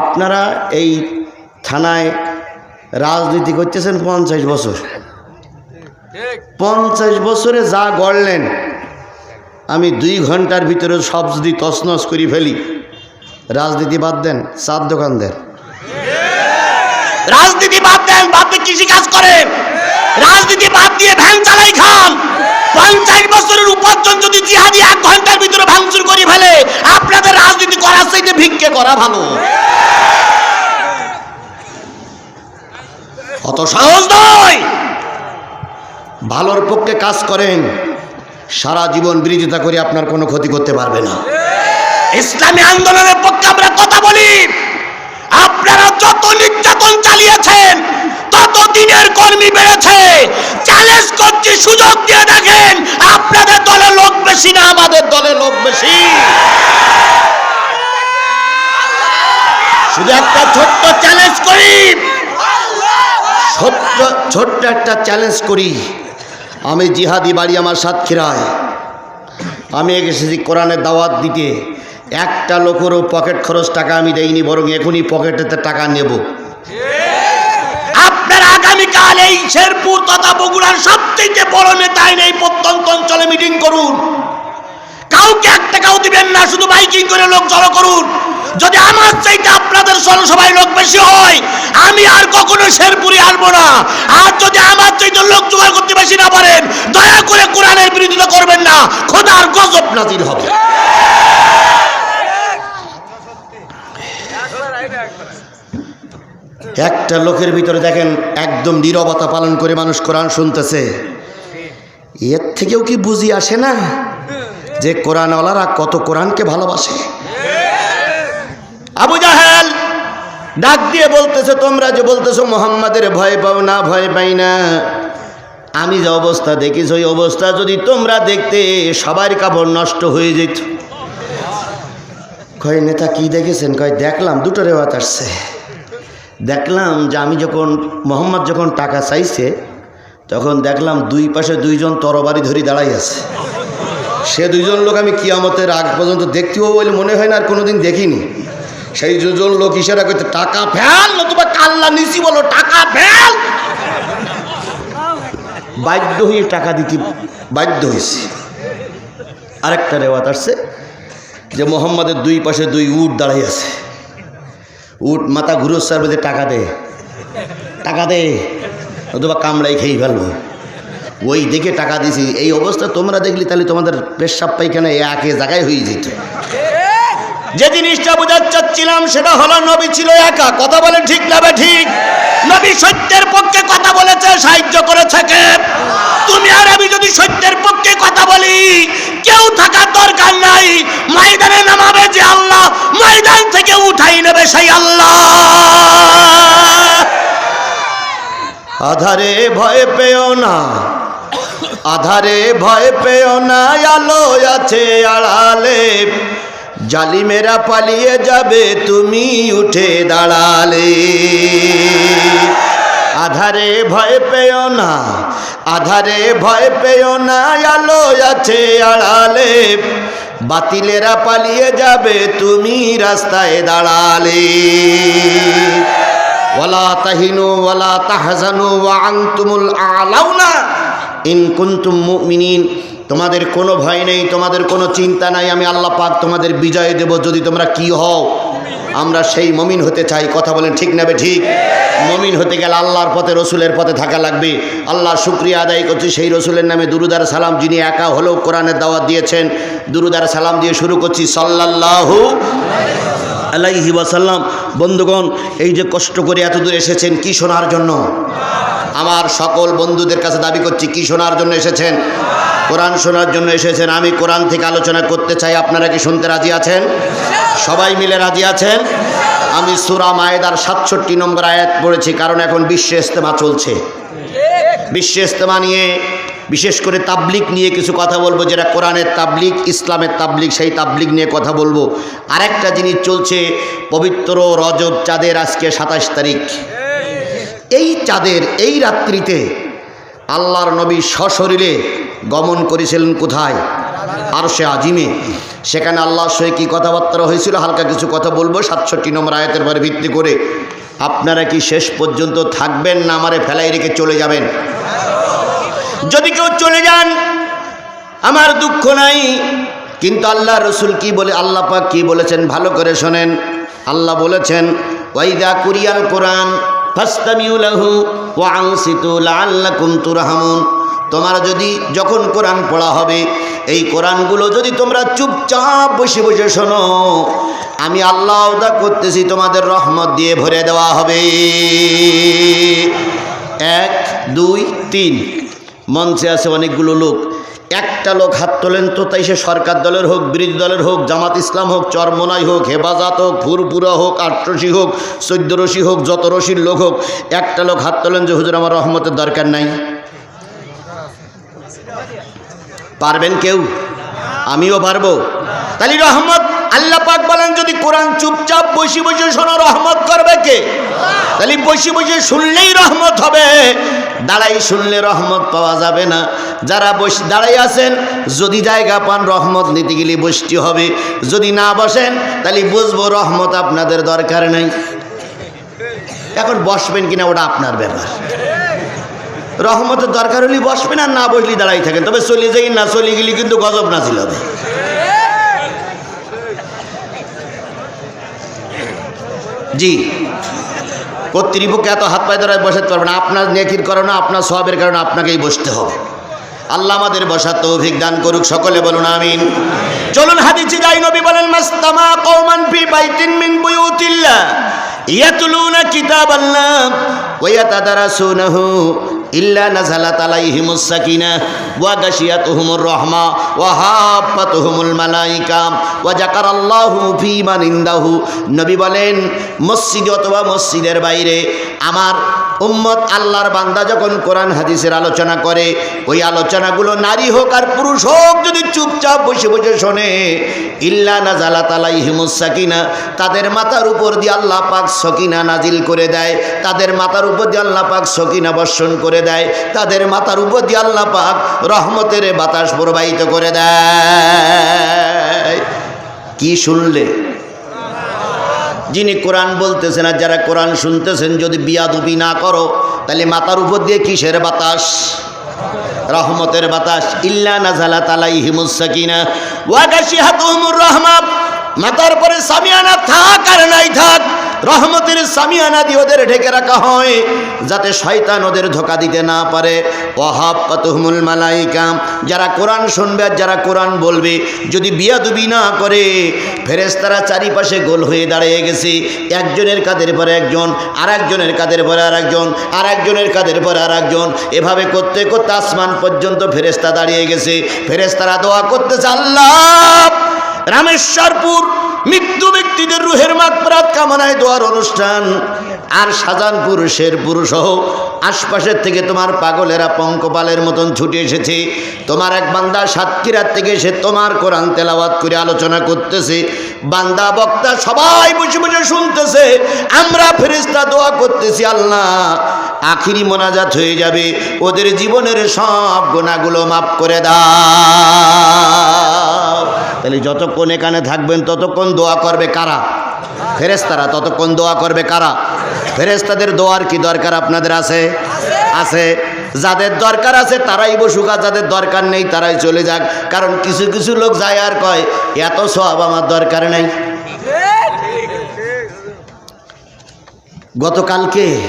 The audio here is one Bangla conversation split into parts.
আপনারা এই থানায় রাজনীতি করতেছেন পঞ্চাশ বছর। পঞ্চাশ বছরে যা গড়লেন, আমি দুই ঘণ্টার ভিতরে সব যদি তছনছ করি ফেলি, রাজনীতি বাদ দেন চার দোকান দেন। রাজনীতি বাদ দেন বাদ দিয়ে কৃষি কাজ করেন। রাজনীতি বাদ দিয়ে ভ্যান চালাই খান। পঞ্চাশ বছরের উপার্জন যদি জিহাদি এক ঘণ্টার ভিতরে ভাঙচুর করে ফেলে, আপনাদের রাজনীতি করার চাইতে ভিক্ষে করা ভালো। অত সহজ নয়। ভালোর পক্ষে কাজ করেন, সারা জীবন বিরোধিতা করে আপনার কোনো ক্ষতি করতে পারবে না। ইসলামী আন্দোলনের পক্ষে আমরা কথা বলি। আপনারা যত নির্যাতন চালিয়েছেন, তত দিনের কর্মী বেড়েছে। চ্যালেঞ্জ করছি, সুযোগ দিয়ে দেখেন, আপনাদের দলে লোক বেশি না, আমাদের দলে লোক বেশি। শুধু একটা ছোট্ট চ্যালেঞ্জ করি। ছোট্ট ছোট্ট একটা চ্যালেঞ্জ করি। আমি জিহাদি বাড়ি, আমার সাতক্ষীরায়। আমি এসেছি কোরআনের দাওয়াত দিতে একটা লোকেরও পকেট খরচ টাকা আমি দেইনি, বরং এখনই পকেটেতে টাকা নেব। আপনার আগামীকাল এই শেরপুর তথা বগুড়ার সবচেয়ে বড় নেতা এই প্রত্যন্ত অঞ্চলে মিটিং করুন। কাউকে এক টাকাও দিবেন না, শুধু বাইকিং করে লোক জড়ো করুন। যদি আমার চাইতে আপনাদের জনসভায় লোক বেশি হয়, আমি আর কখনো শেরপুরে আসব না। আর যদি আমার চাইতে লোক জোগাড় করতে বেশি না পারেন, দয়া করে কোরআনের বিরোধিতা করবেন না। খোদার গজব নাজির হবে। একটা লোকের ভিতরে দেখেন একদম নীরবতা পালন করে মানুষ কোরআন শুনতেছে। এর থেকেও কি বুঝি আসে না? যে কোরআনওয়ালারা কত কোরআনকে ভালোবাসে। আবু জাহেল ডাক দিয়ে বলতেছে তোমরা যে বলতেছো মোহাম্মদের ভয় পাও না ভয় পাই না। আমি যে অবস্থা দেখিস ওই অবস্থা যদি তোমরা দেখতে সবার কাপড় নষ্ট হয়ে যেত। কয় নেতা কি দেখেছেন? কয় দেখলাম দুটো রেওয়াত আসছে। দেখলাম যে আমি যখন মোহাম্মদ যখন টাকা চাইছে তখন দেখলাম দুই পাশে দুইজন তরবারি ধরি দাঁড়াই আছে। সে দুইজন লোক আমি কিয়ামতের আগ পর্যন্ত দেখতেও বলে মনে হয় না, আর কোনোদিন দেখিনি। সেই দুজন লোক ইশারা করতে টাকা ফেল, নতুবা কাল্লা নিচি বলো, টাকা ফেল! বাধ্য হয়ে টাকা দিতে বাধ্য হয়েছে। আরেকটা রেওয়াত আসছে, যে মোহাম্মদের দুই পাশে দুই উট দাঁড়াই আছে। উট মাথা ঘুরোচ্ছার মধ্যে টাকা দে টাকা দে অথবা কামড়াই খেয়ে ফেলব। ওই দেখে টাকা দিছি। এই অবস্থা তোমরা দেখলি, তাহলে তোমাদের পেশাব পাইখানা একে জায়গায় হয়ে যেত। যে জিনিসটা বোঝাতে চাচ্ছিলাম, সেটা হলো নবী ছিল একা। কথা বলে ঠিক না ঠিক? নবী সত্যের পক্ষে কথা বলেছে, সাহায্য করেছে কে? তুমি আর আমি যদি সত্যের পক্ষে কথা বলি, কেউ থাকার দরকার নাই। ময়দানে নামাবে যে আল্লাহ, ময়দান থেকে উঠাই নেবে সেই আল্লাহ। আধারে ভয় পেও না। আধারে ভয় পেও না, আলো আছে আড়ালে। জালিমেরা পালিয়ে যাবে, তুমি উঠে দাঁড়ালে। আধারে ভয় পেও না, আধারে ভয় পেও না, আলো আছে আড়ালে। বাতিলেরা পালিয়ে যাবে, তুমি রাস্তায় দাঁড়ালে। ওয়ালা তাহিনু, ওয়ালা তাহজানু, ওয়া আনতুমুল আলাউনা। ইন কুনতুম মুমিনিন, তোমাদের কোনো ভয় নেই, তোমাদের কোনো চিন্তা নাই, আমি আল্লাহ পাক তোমাদের বিজয় দেব, যদি তোমরা কি হও, আমরা সেই মমিন হতে চাই। কথা বলেন ঠিক নেবে ঠিক? মমিন হতে গেলে আল্লাহর পথে, রসুলের পথে থাকা লাগবে। আল্লাহ শুক্রিয়া আদায় করছি সেই রসুলের নামে। দুরুদার সালাম যিনি একা হলেও কোরআনের দাওয়াত দিয়েছেন দুরুদার সালাম দিয়ে শুরু করছি, সাল্লাল্লাহু আলাইহি ওয়াসাল্লাম, বন্ধুগণ, এই যে কষ্ট করে এত দূর এসেছেন, কি শোনার জন্য? আমার সকল বন্ধুদের কাছে দাবি করছি, কি শোনার জন্য এসেছেন? কোরআন শোনার জন্য এসেছেন। আমি কোরআন থেকে আলোচনা করতে চাই, আপনারা কি শুনতে রাজি আছেন? সবাই মিলে রাজি আছেন? আমি সুরা মায়েদার সাতষট্টি নম্বর আয়াত পড়েছি, কারণ এখন বিশ্ব ইস্তেমা চলছে। বিশ্ব ইস্তেমা নিয়ে বিশেষ করে তাবলিক নিয়ে কিছু কথা বলব, যেটা কোরআনের তাবলিক ইসলামের তাবলিক সেই তাবলিক নিয়ে কথা বলব। আরেকটা জিনিস চলছে, পবিত্র রজব চাঁদের আজকে সাতাশ তারিখ। এই চাঁদের, এই রাত্রিতে আল্লাহর নবী সশরীরে গমন করেছিলেন কোথায়? আর সে আজিমে। সেখানে আল্লাহর সঙ্গে কী কথাবার্তা হয়েছিল? হালকা কিছু কথা বলব, সাতষট্টি নম্বর আয়াতের পরে ভিত্তি করে। আপনারা কি শেষ পর্যন্ত থাকবেন না আমারে ফেলাই রেখে চলে যাবেন? যদি কেউ চলে যান, আমার দুঃখ নাই। কিন্তু আল্লাহ রসুল কি বলে, আল্লাহ পাক কি বলেছেন, ভালো করে শোনেন। আল্লাহ বলেছেন, ওয়াইদা কুরিয়াল কোরআন ফাস্তামিউলাহু তুরহামুন। তোমার যদি যখন কোরআন পড়া হবে, এই কোরআনগুলো যদি তোমরা চুপচাপ বসে বসে শোনো, আমি আল্লাহ ওদা করতেছি, তোমাদের রহমত দিয়ে ভরে দেওয়া হবে। এক, দুই, তিন। মঞ্চে আছে অনেকগুলো লোক। একটা লোক হাত তোলেন তো, তাই সে সরকার দলের হোক, বিরোধী দলের হোক, জামাত ইসলাম হোক, চরমনাই হোক, হেফাজত হোক ফুরপুরা হোক, আটরশি হোক চৈদ্যরশি হোক যত রশির লোক হোক, একটা লোক হাত তোলেন যে, হুজুর, আমার রহমতের দরকার নাই। পারবেন কেউ? আমিও পারব। তাহলে রহমত আল্লাহ পাক বলেন, যদি কোরআন চুপচাপ বসে বসে শোনো, রহমত করবে কে? তাহলে বসে বসে শুনলেই রহমত হবে। দাঁড়াই শুনলে রহমত পাওয়া যাবে না। যারা বস, দাঁড়াই আছেন, যদি জায়গা পান, রহমত নিতে গেলে বসতে হবে। যদি না বসেন, তাহলে বুঝব রহমত আপনাদের দরকার নেই। এখন বসবেন কিনা, ওটা আপনার ব্যাপার। রহমতের দরকার হলে বসবেন আর না বসলে দাঁড়াই থাকেন। তবে চলে যাই না, চলে গেলে কিন্তু গজব নাজিল হবে। জি। কর্তৃপক্ষ এত হাত পায়ে ধরায় বসাতে পারবে না। আপনার নেকির কারণে, আপনার সবের কারণে আপনাকেই বসতে হবে। আল্লাহ আমাদের বসার তৌফিক দান করুক, সকলে বলুন আমিন। চলুন হাদিসে যাই, নবী বলেন, মাস্তামা কওমান ফি বাইতিন মিন বুয়ুতিল্লাহ ইয়াতলুনা কিতাবাল্লাহ ওয়া ইয়াতাদারাসুনাহু ইল্লা নাযালাত আলাইহিমুস সাকিনা, ওয়া গাশিয়াতুহুমুর রাহমা, ওয়া হাফাতুহুমুল মালাইকা, ওয়া জাকারাল্লাহু ফি মান ইনদাহু। নবী বলেন, মসজিদে অথবা মসজিদের বাইরে আমার উম্মত আল্লাহর বান্দা যখন কোরআন হাদিসের আলোচনা করে, ওই আলোচনাগুলো নারী হোক আর পুরুষ হোক যদি চুপচাপ বসে বসে শোনে, ইল্লা নাজালা তালাই হিমুসাকিনা তাদের মাথার উপর দিয়ে আল্লাহ পাক সকিনা নাজিল করে দেয়, তাদের মাথার উপর দিয়ে আল্লাহ পাক সকিনা বর্ষণ করে দেয়, তাদের মাথার উপর দিয়ে আল্লাহ পাক রহমতের বাতাস প্রবাহিত করে দেয়। কি শুনলে? যিনি কোরআন বলতেছেন আর যারা কোরআন শুনতেছেন, যদি বিয়াদুবি না করো, তাহলে মাতার উপর দিয়ে কিসের বাতাস? রহমতের বাতাস। ইল্লা নাজালা তালাই হিমুসাকিনা ওয়াকাশি হাতুমুর রহমা মাথার পরে সামিয়ানা থাক আর থাক রহমতের সামিয়ানা দিয়ে ওদের ঢেকে রাখা হয়, যাতে শয়তান ওদের ধোকা দিতে না পারে। পাতুহমুল মালাইকা, যারা কোরআন শুনবে আর যারা কোরআন বলবে, যদি বিয়াদুবি না করে ফেরেস্তারা চারিপাশে গোল হয়ে দাঁড়িয়ে গেছে। একজনের কাদের পরে একজন আর একজনের কাদের পরে আর একজন আর একজনের কাদের পরে আর একজন এভাবে করতে করতে আসমান পর্যন্ত ফেরেস্তা দাঁড়িয়ে গেছে। ফেরেস্তারা দোয়া করতেছে, আল্লাহ! রামেশ্বরপুর, মৃত্যু ব্যক্তিদের রুহের মাগফিরাত কামনায় দোয়ার অনুষ্ঠান। আর শাহজাহানপুর শেরপুর সহ আশপাশের থেকে তোমার পাগলেরা পঙ্কপালের মতন ছুটে এসেছে। তোমার এক বান্দা সাতক্ষীরার থেকে এসে তোমার কোরআন তেলাওয়াত করে আলোচনা করতেছে। বান্দা, বক্তা সবাই বসে বসে শুনতেছে। আমরা ফেরেস্তা দোয়া করতেছি, আল্লাহ, আখিরি মোনাজাত হয়ে যাবে। ওদের জীবনের সব গোনাগুলো মাফ করে দাও। তাহলে যতক্ষণ এখানে থাকবেন, ততক্ষণ দোয়া করবে কারা? ফেরেস্তারা ততক্ষণ দোয়া করবে কারা? ফেরেস্তাদের দোয়ার কি দরকার আপনাদের আছে? আছে। যাদের দরকার আছে, তারাই বসুক, আর যাদের দরকার নেই, তারাই চলে যাক। কারণ কিছু কিছু লোক যায় আর কয়, এত সব আমার দরকার নেই। গতকালকে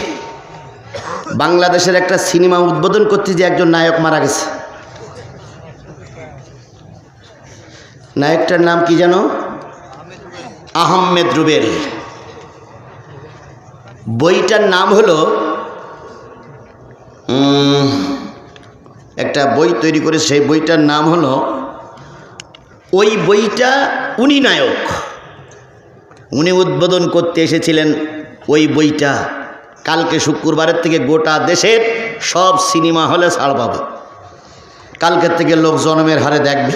বাংলাদেশের একটা সিনেমা উদ্বোধন করতে যে একজন নায়ক মারা গেছে। নায়কটার নাম কি জানো? আহমেদ রুবেল। বইটার নাম হলো একটা বই তৈরি করে, সেই বইটার নাম হলো, ওই বইটা উনি নায়ক। উনি উদ্বোধন করতে এসেছিলেন ওই বইটা। কালকে শুক্রবারের থেকে গোটা দেশের সব সিনেমা হলে ছাড় পাবে। কালকের থেকে লোক জনমের হারে দেখবে।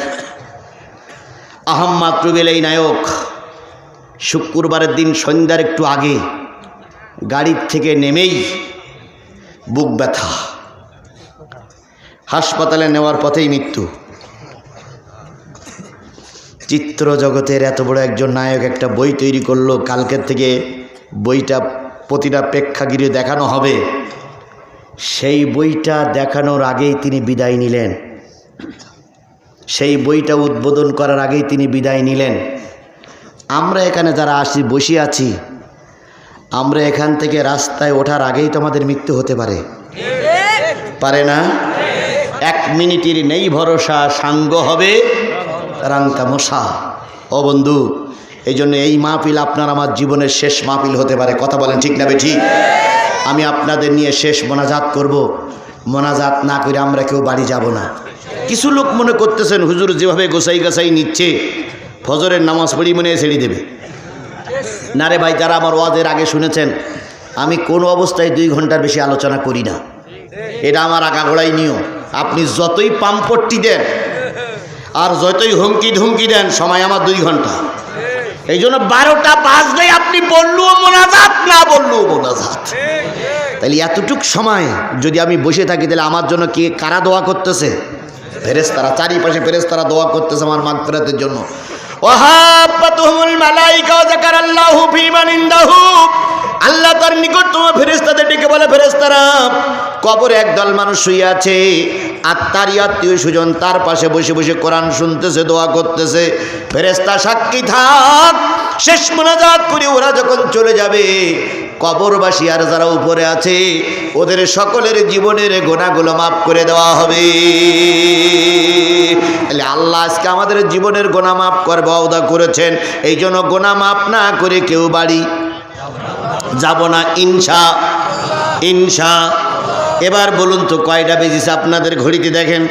আহম্মদ রুবেল এই নায়ক। শুক্রবারের দিন সন্ধ্যার একটু আগে গাড়ির থেকে নেমেই বুক ব্যথা। হাসপাতালে নেওয়ার পথেই মৃত্যু। চিত্র জগতের এত বড় একজন নায়ক একটা বই তৈরি করল, কালকের থেকে বইটা প্রতিটা প্রেক্ষাগৃহে দেখানো হবে। সেই বইটা দেখানোর আগেই তিনি বিদায় নিলেন। সেই বইটা উদ্বোধন করার আগেই তিনি বিদায় নিলেন। আমরা এখানে যারা আসি, বসে আছি, আমরা এখান থেকে রাস্তায় ওঠার আগেই তোমাদের মৃত্যু হতে পারে। পারে না? এক মিনিটের নেই ভরসা, সাঙ্গ হবে রাঙ্কা মশা। ও বন্ধু এই জন্য এই মাহফিল আপনার আমার জীবনের শেষ মাহফিল হতে পারে। কথা বলেন ঠিক না ঠিক? আমি আপনাদের নিয়ে শেষ মোনাজাত করব। মোনাজাত না করে আমরা কেউ বাড়ি যাব না। কিছু লোক মনে করতেছেন, হুজুর যেভাবে গোসাই গাছাই নিচ্ছে, ফজরের নামাজ পড়ি মনে ছেড়ে দেবে। না রে ভাই, যারা আমার ওয়াজের আগে শুনেছেন, আমি কোনো অবস্থায় দুই ঘণ্টার বেশি আলোচনা করি না। এটা আমার আগাগোড়াই নিয়ম। আপনি যতই পাম্পট্টি দেন, আর যতই হুমকি ধুমকি দেন, সময় আমার দুই ঘণ্টা। এই জন্য বারোটা পাঁচ বাজলে আপনি বললুও মোনাজাত, না বললুও মোনাজাত। তাহলে এতটুক সময় যদি আমি বসে থাকি, তাহলে আমার জন্য কে কারা দোয়া করতেছে? ফেরেস্তারা চারিপাশে ফেরেস্তারা দোয়া করতেছে আমার মাগফিরাতের জন্য। ওয়াহাব্বাতুহুমুল মালাইকা ওয়া যাকারাল্লাহু ফী মান আল্লাহ তার নিকট তোমার ফেরেস্তাদের ডেকে বলে ফেরেস্তারা কবরে একদল মানুষ শুয়ে আছে আত্মারই আত্মীয় সুজন তার পাশে বসে বসে কোরআন শুনতেছে, দোয়া করতেছে। ফেরেস্তা সাক্ষী থাক, শেষ মোনাজাত করে ওরা যখন চলে যাবে, কবরবাসী আর যারা উপরে আছে, ওদের সকলের জীবনের গোনাগুলো মাফ করে দেওয়া হবে। তাহলে আল্লাহ আজকে আমাদের জীবনের গোনা মাফ করবে অদা করেছেন, এই জন্য গোনা মাফ না করে কেউ বাড়ি যাব না ইনসা ইনসা এবার বলুন তো কয়টা বেজেছে আপনাদের ঘড়িতে দেখেন?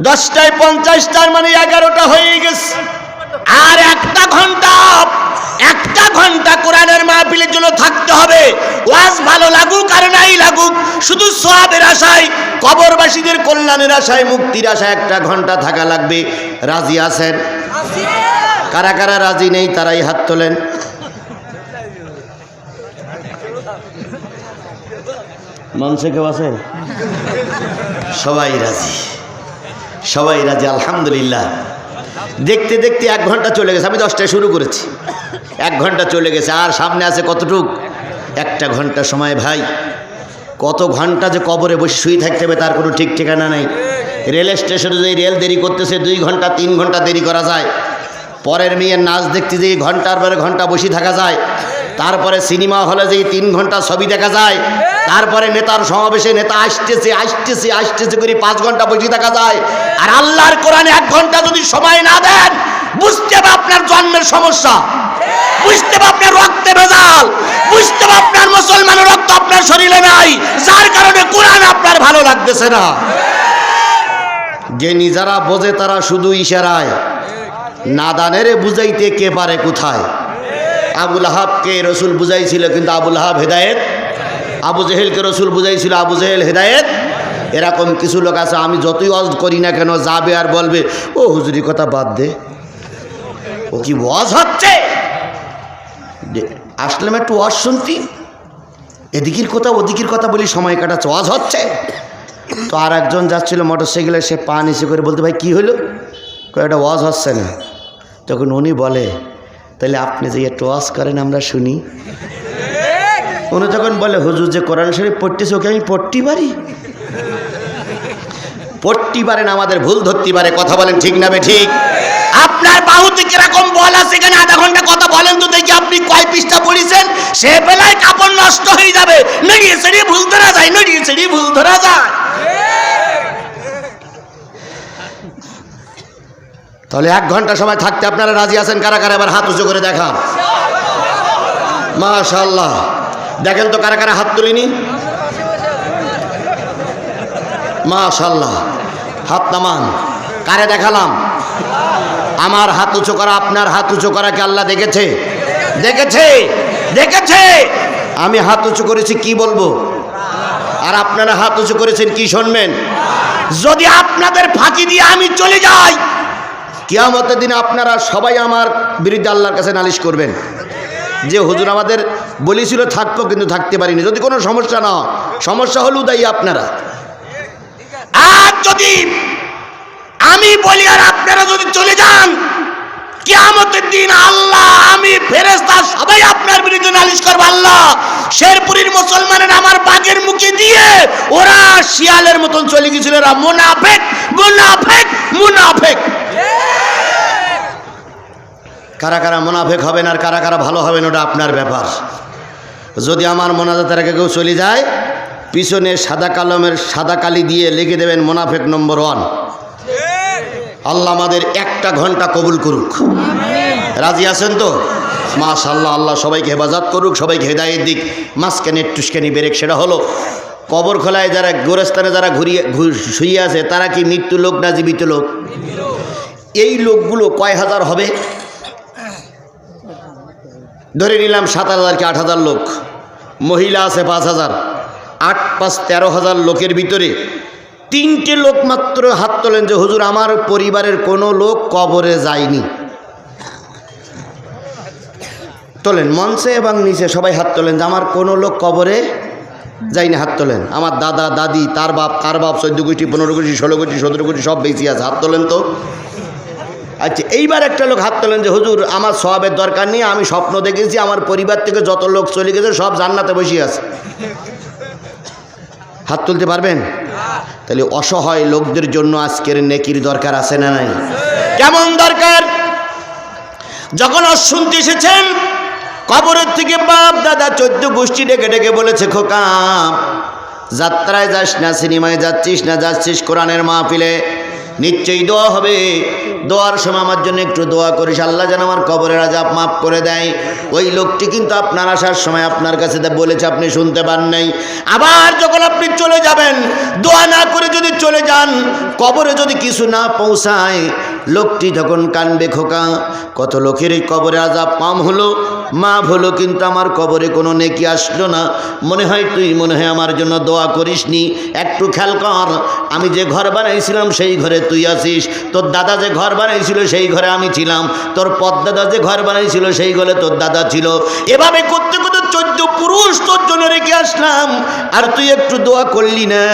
দশটায় পঞ্চাশটার মানে এগারোটা হয়ে গেছে। আর একটা ঘণ্টা একটা ঘণ্টা কোরআনের মাহফিলের জন্য থাকতে হবে। ওয়াজ ভালো লাগুক আর নাই লাগুক, শুধু সোয়াবের আশায়, কবরবাসীদের কল্যাণের আশায়, মুক্তির আশায় একটা ঘণ্টা থাকা লাগবে। রাজি আছেন? কারা কারা রাজি নেই তারাই হাত তোলেন। মঞ্চে কেউ আছে? সবাই রাজি। সবাই রাজি, আলহামদুলিল্লাহ। দেখতে দেখতে এক ঘণ্টা চলে গেছে, আমি দশটায় শুরু করেছি। এক ঘণ্টা চলে গেছে, আর সামনে আছে কতটুক? একটা ঘণ্টা সময়, ভাই। কত ঘণ্টা যে কবরে বসে শুয়ে থাকতে হবে তার কোনো ঠিক ঠিকানা নেই। রেল স্টেশনে যদি রেল দেরি করতেছে, দুই ঘণ্টা, তিন ঘণ্টা দেরি করা যায়। পরের মেয়ের নাচ দেখতে যে ঘণ্টার পরে ঘণ্টা বসে থাকা যায়। তারপরে সিনেমা হলে যে তিন ঘণ্টা ছবি দেখা যায়, তারপরে নেতার সমাবেশে নেতা আসতেছে আসতেছে আসতেছে করে পাঁচ ঘণ্টা বসে দেখা যায়। আর আল্লাহর কোরআনে এক ঘণ্টা যদি সময় না দেন, বুঝতে হবে আপনার জন্মের সমস্যা। বুঝতে হবে আপনার রক্তে ভেজাল। বুঝতে হবে আপনার মুসলমানের রক্ত আপনার শরীরে নাই, যার কারণে কোরআন আপনার ভালো লাগতেছে না। যে যারা বোঝে তারা শুধু ইশারায়। নাদানেরে বুঝাইতে কে পারে কোথায়? আবুল আহাবকে রসুল বুঝাইছিল, কিন্তু আবুল আহাব হেদায়েত। আবু জেহেলকে রসুল বুঝাইছিল, আবু জেহেল হেদায়েত। এরকম কিছু লোক আছে, আমি যতই ওয়াজ করি না কেন, যাবে আর বলবে, ও হুজুরি কথা বাদ দে। ও কি ওয়াজ হচ্ছে? আসলাম একটু ওয়াজ শুনতি। এদিকের কথা, ওদিকের কথা বলি, সময় কাটাচ্ছে, ওয়াজ হচ্ছে। তো আর একজন যাচ্ছিল মোটর সাইকেলে সে পা নিচে করে বলতে, ভাই, কী হলো? কয়েকটা ওয়াজ হচ্ছে না। তখন উনি বলে তাহলে আপনি যে একটু ওয়াজ করেন, আমরা শুনি। উনি তখন বলে, হুজুর, যে কোরআন শরীফ পড়তেছে, ওকে আমি পড়তে পারি? পড়তে পারেন আমাদের ভুল ধরতে পারে, কথা বলেন ঠিক না ঠিক? আপনার বাহুতে কীরকম বল আছে এখানে? আধা ঘণ্টা কথা বলেন তো দেখি আপনি কয় পৃষ্ঠা পড়েছেন? সে বেলায় কাপড় নষ্ট হয়ে যাবে। নড়িয়ে সেড়িয়ে ভুল ধরা যায়, নড়িয়ে সেড়িয়ে ভুল ধরা যায়। তাহলে এক ঘণ্টা সময় থাকতে আপনারা রাজি আছেন? কারা কারা? এবার হাত উঁচু করে দেখান। মাশাল্লাহ দেখেন তো কারা কারা হাত তুলিনি? মাশাল্লাহ হাত নামান। কারে দেখালাম? আমার হাত উঁচু করা, আপনার হাত উঁচু করাকে আল্লাহ দেখেছে? দেখেছে! দেখেছে! আমি হাত উঁচু করেছি কি বলব? আর আপনারা হাত উঁচু করেছেন কি শুনবেন? যদি আপনাদের ফাঁকি দিয়ে আমি চলে যাই কিয়ামতের দিনে আপনারা সবাই আমার বিরুদ্ধে আল্লাহর কাছে নালিশ করবেন। যে হুজুর আমাদের বলেছিল থাকতো কিন্তু থাকতে পারিনি। যদি কোনো সমস্যা না সমস্যা হলেও দায়ী আপনারা। আর যদি আমি বলি আর আপনারা যদি চলে যান, কিয়ামতের দিন আল্লাহ, আমি ফেরেস্তা সবাই আপনার বিরুদ্ধে নালিশ করব, আল্লাহ, শেরপুরীর মুসলমানের আমার বাগের মুখে দিয়ে ওরা শিয়ালের মতন চলে গেছিল। ওরা মুনাফেক মুনাফেক মুনাফেক। কারা কারা মোনাফেক হবেন আর কারা কারা ভালো হবেন, ওটা আপনার ব্যাপার। যদি আমার মোনাজাতের আগে কেউ চলে যায়, পিছনে সাদা কালমের সাদা কালি দিয়ে লিখে দেবেন মোনাফেক নম্বর ওয়ান। আল্লাহ আমাদের একটা ঘণ্টা কবুল করুক। রাজি আছেন তো? মাশাল্লাহ আল্লাহ সবাইকে হেফাজত করুক, সবাইকে হেদায়ের দিক। মাঝখানে টুসকানি বেরেক সেটা হলো, কবর খোলায় যারা গোরস্থানে যারা ঘুরিয়ে শুয়ে আছে, তারা কি মৃত্যু লোক না জীবিত লোক? এই লোকগুলো কয় হাজার হবে? ধরে নিলাম সাত হাজার কি আট হাজার লোক। মহিলা আছে পাঁচ হাজার। আট পাঁচ তেরো হাজার লোকের ভিতরে তিনটে লোক মাত্র হাত তোলেন যে, হুজুর, আমার পরিবারের কোনো লোক কবরে যায়নি। তোলেন মঞ্চে এবং নিচে সবাই হাত তোলেন যে, আমার কোনো লোক কবরে যাইনি হাত তোলেন। আমার দাদা, দাদি, তার বাপ তার বাপ, চোদ্দ কোটি, পনেরো কোটি, ষোলো কোটি, সতেরো কোটি সব বেশি আছে। হাত তোলেন তো। আচ্ছা এইবার একটা লোক হাত তোলেন যে, হুজুর, আমার সবের দরকার নেই, আমি স্বপ্ন দেখেছি, আমার পরিবার থেকে যত লোক চলে গেছে, সব জান্নাতে বসে আছে। হাত তুলতে পারবেন? তাহলে অসহায় লোকদের জন্য আজকের নেকির দরকার আছে না নাই? কেমন দরকার? যখন শুনতে এসেছেন, কবরের থেকে বাপ দাদা চোদ্দ গোষ্ঠী ডেকে ডেকে বলেছে, খোকা, যাত্রায় যাস না, সিনেমায় যাচ্ছিস না, যাচ্ছিস কোরআনের মাহফিলে। নিশ্চয়ই দোয়া হবে। দোয়ার সময় আমার জন্য একটু দোয়া করিস। আল্লাহ যেন আমার কবরের আজাব মাফ করে দেয়। ওই লোকটি কিন্তু আপনার আসার সময় আপনার কাছে বলেছে, আপনি শুনতে পান নাই। আবার যখন আপনি চলে যাবেন, দোয়া না করে যদি চলে যান, কবরে যদি কিছু না পৌঁছায়, লোকটি যখন কানবে খোকা, কত লোকের এই কবরে আজাব পাম হলো। মাপ হলো কিন্তু আমার কবরে কোনো নেকি আসলো না। মনে হয় তুই মনে হয় আমার জন্য দোয়া করিস নি একটু খেয়াল কর, আমি যে ঘর বানাইছিলাম সেই ঘরে তুই আসিস তোর দাদা যে ঘর বানাইছিল সেই ঘরে আমি ছিলাম। তোর পদ্দাদা যে ঘর বানাইছিল সেই ঘরে তোর দাদা ছিল। এভাবে করতে করতে চোদ্দ পুরুষ তোর জন্য রেখে আসলাম। আর তুই একটু দোয়া করলি না।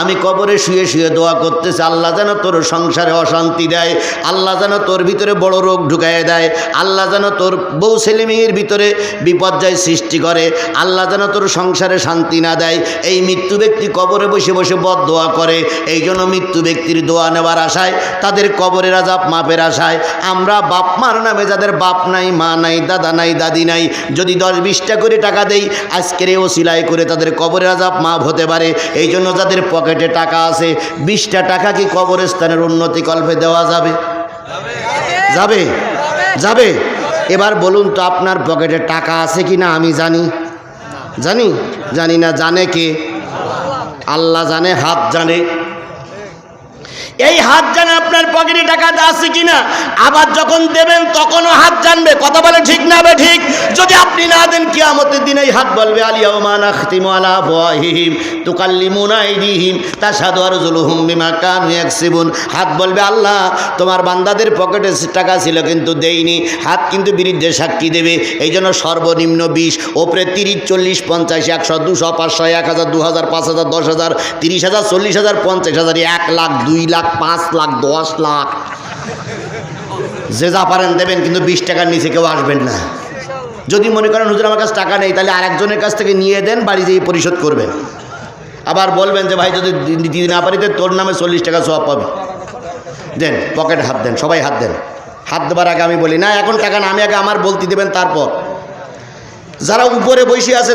আমি কবরে শুয়ে শুয়ে দোয়া করতেছি, আল্লাহ যেন তোর সংসারে অশান্তি দেয়, আল্লাহ যেন তোর ভিতরে বড় রোগ ঢুকায় দেয়, আল্লাহ যেন তোর বউ ছেলে মেয়ের ভিতরে বিপর্যয় সৃষ্টি করে, আল্লাহ যেন তোর সংসারে শান্তি না দেয়। এই মৃত্যু ব্যক্তি কবরে বসে বসে বদ দোয়া করে, এই জন্য মৃত্যু ব্যক্তির দোয়া নেওয়ার আশায়, তাদের কবরের আজাব মাপের আশায়। আমরা বাপ মার নামে যাদের বাপ নাই, মা নাই, দাদা নাই, দাদি নাই, যদি দশ বিশটা করে টাকা দেই। আজকের এই ওসিলাই করে তাদের কবরের আজাব মাপ হতে পারে। এই জন্য যাদের পকেটে টাকা আছে, বিশটা টাকা কি কবরস্থানের উন্নতি কল্পে দেওয়া যাবে? যাবে? যাবে? এবার বলুন তো আপনার পকেটে টাকা আছে কি না আমি জানি। জানি? জানি না, জানে কে? আল্লাহ জানে, হাত জানে। এই হাত জানে আপনার পকেটে টাকা আছে কিনা? আবার যখন দেবেন, তখনও হাত জানবে। কথা বলে ঠিক না বে ঠিক? যদি আপনি না দেন, কিয়ামতের দিন হাত বলবে আলিয়াউমা নাখতিমু আলা আফওয়াহিহিম তুকাল্লিমুনা আইদিহিম তাশহাদু আরজুলুহুম বিমা কানু ইয়াকসিবুন। হাত বলবে, আল্লাহ, তোমার বান্দাদের পকেটে টাকা ছিল কিন্তু দেইনি হাত কিন্তু বিরুদ্ধে সাক্ষী দেবে। এই জন্য সর্বনিম্ন বিশ, ওপরে তিরিশ, চল্লিশ, পঞ্চাশ, একশো, দুশো, পাঁচশো, এক হাজার, দু হাজার, পাঁচ হাজার, দশ হাজার, তিরিশ হাজার, চল্লিশ হাজার, পঞ্চাশ হাজার, এক লাখ, দুই লাখ, পাঁচ লাখ, দশ লাখ। যে যা পারেন দেবেন, কিন্তু বিশ টাকার নিচে কেউ আসবেন না। যদি মনে করেন, হুজুর, আমার কাছে টাকা নেই, তাহলে আরেকজনের কাছ থেকে নিয়ে দেন, বাড়ি যেয়ে পরিশোধ করবেন। আবার বলবেন যে, ভাই, যদি দি- দিতে না পারি তোর নামে চল্লিশ টাকা সব পাবি। দেন, পকেট হাত দেন, সবাই হাত দেন। হাত দেবার আগে আমি বলি, না, এখন টাকা না। আমি আগে আমার বলতে দেবেন, তারপর। যারা উপরে বসে আছে